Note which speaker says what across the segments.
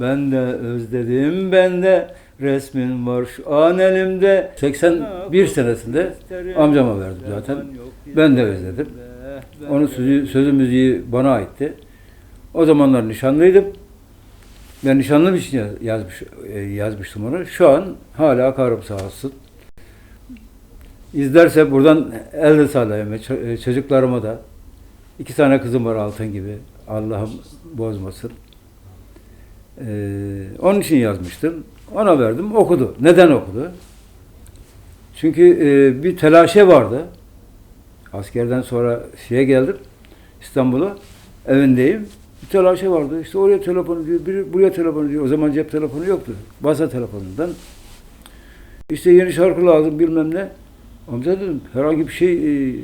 Speaker 1: Ben de özledim, ben de resmin var şu an elimde. 81 senesinde amcama verdim zaten. Ben de özledim. Onun sözü, sözü müziği bana aitti. O zamanlar nişanlıydım. Ben nişanlım için yaz- yazmış, e, yazmıştım onu. Şu an hala karım sağ olsun. İzlerse buradan elde sallayayım. ve ço- e, Çocuklarıma da. iki tane kızım var altın gibi. Allah'ım bozmasın. Ee, onun için yazmıştım. Ona verdim. Okudu. Neden okudu? Çünkü e, bir telaşe vardı. Askerden sonra şeye geldim. İstanbul'a. Evindeyim. Bir telaşe vardı. İşte oraya telefon diyor, biri buraya telefon diyor. O zaman cep telefonu yoktu. Basa telefonundan. İşte yeni şarkı lazım bilmem ne. Amca dedim herhangi bir şey e,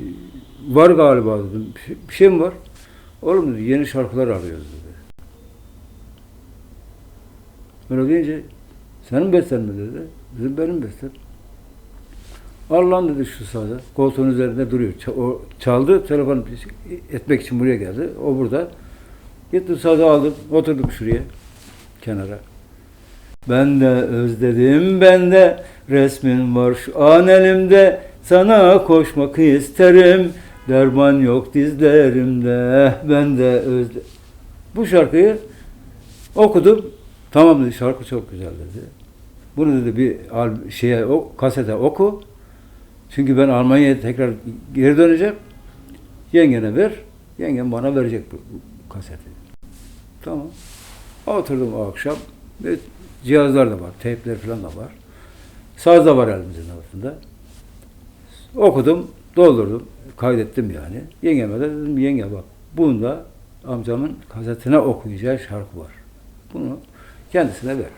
Speaker 1: var galiba dedim. Bir şey, bir şey mi var? Oğlum dedi yeni şarkılar arıyoruz dedi. Öyle deyince senin besten mi dedi. Dedim benim bestem. Allah'ım dedi şu sahada. Koltuğun üzerinde duruyor. O çaldı. Telefon etmek için buraya geldi. O burada. Gittim sazı aldım. Oturduk şuraya. Kenara. Ben de özledim, ben de resmin var şu an elimde. Sana koşmak isterim, derman yok dizlerimde. Ben de özle... Bu şarkıyı okudum. Tamam dedi, şarkı çok güzel dedi. Bunu dedi bir şeye, o kasete oku. Çünkü ben Almanya'ya tekrar geri döneceğim. Yengene ver. Yengem bana verecek bu, bu kaseti. Tamam. Oturdum o akşam. Ve cihazlar da var. Teypler falan da var. Saz da var elimizin altında. Okudum, doldurdum. Kaydettim yani. Yengeme de dedim, yenge bak. Bunda amcamın kasetine okuyacağı şarkı var. Bunu kendisine ver.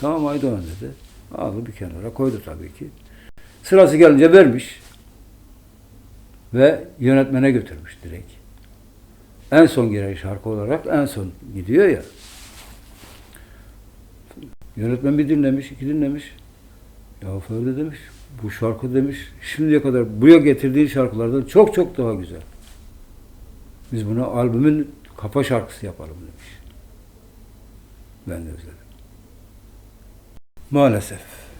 Speaker 1: Tamam Aydoğan dedi. Aldı bir kenara koydu tabii ki. Sırası gelince vermiş. Ve yönetmene götürmüş direkt. En son giren şarkı olarak en son gidiyor ya. Yönetmen bir dinlemiş, iki dinlemiş. Ya Ferdi demiş, bu şarkı demiş, şimdiye kadar buraya getirdiği şarkılardan çok çok daha güzel. Biz bunu albümün kafa şarkısı yapalım demiş. Ben de özledim. Maalesef.